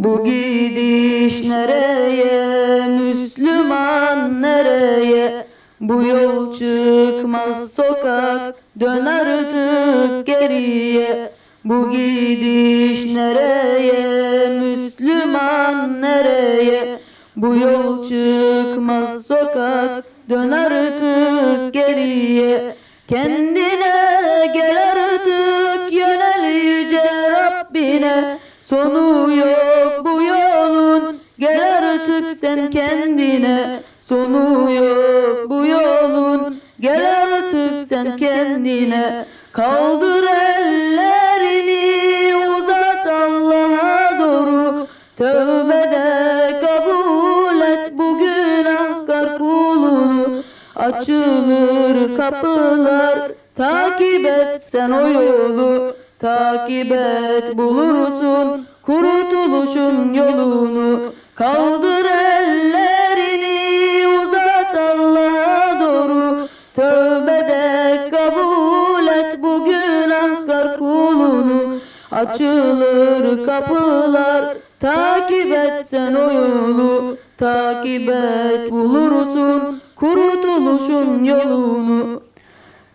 Bu gidiş nereye? Müslüman nereye? Bu yol çıkmaz sokak dön artık geriye. Bu gidiş nereye? Müslüman nereye? Bu yol çıkmaz sokak dön artık geriye. Kendine gel artık yönel yüce Rabbine. Sonu yok sen kendine Sonu yok bu yolun. Gel artık sen kendine. Kaldır ellerini uzat Allah'a doğru. Tövbede kabul et bu günahkar kulunu. Açılır kapılar takip et sen o yolu. Takip et bulursun kurtuluşun yolunu. Kaldır Açılır kapılar takip et sen o yolu Takip et bulursun kurtuluşun yolunu.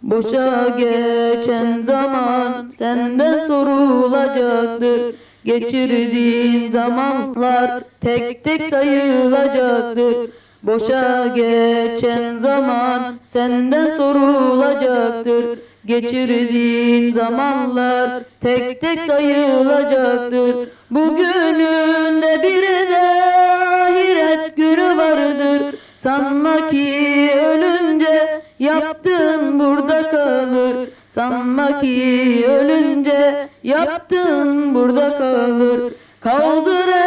Boşa geçen zaman senden sorulacaktır Geçirdiğin zamanlar tek tek sayılacaktır Boşa geçen zaman senden sorulacaktır. Geçirdiğin zamanlar tek tek sayılacaktır. Bugününde bir de ahiret günü vardır. Sanma ki ölünce yaptığın burada kalır. Sanma ki ölünce yaptığın burada kalır. Kaldır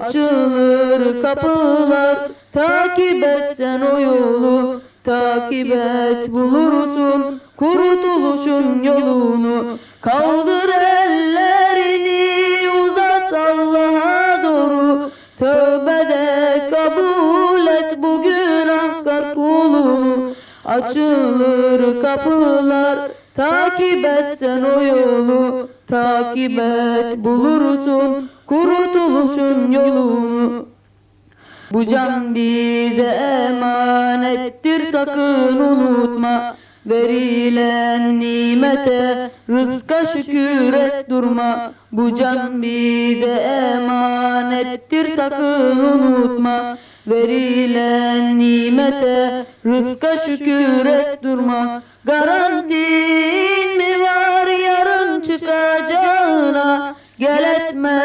Açılır kapılar takip et sen o yolu. Takip et bulursun kurtuluşun yolunu. Kaldır ellerini uzat Allah'a doğru. Tövbede kabul et bu günahkar kulunu. Açılır kapılar takip et sen o yolu. Takip et bulursun kurtuluşun yolunu. bu can bize emanettir sakın unutma. Verilen nimete rızka şükür et durma. Bu can bize emanettir sakın unutma. Verilen nimete rızka şükür et durma. Garantin mi var yarın çıkacağına Gel etme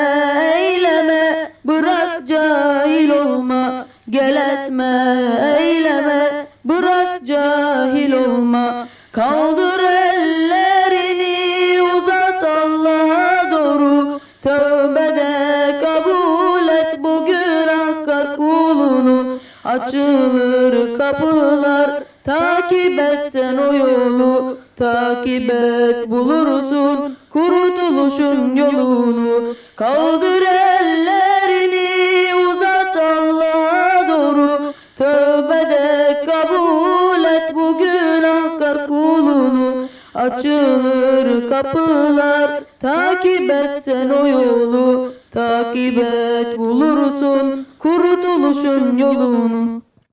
eyleme bırak cahil olma. Gel etme eyleme bırak cahil olma. Kaldır ellerini uzat Allah'a doğru. Tövbede kabul et bu günahkar kulunu. Açılır kapılar takip et sen o yolu Takip et bulursun kurtuluşun yolunu. Kaldır ellerini uzat Allah'a doğru. Tövbede kabul et bu günahkar kulunu Açılır kapılar takip et sen o yolu. Takip et bulursun kurtuluşun yolunu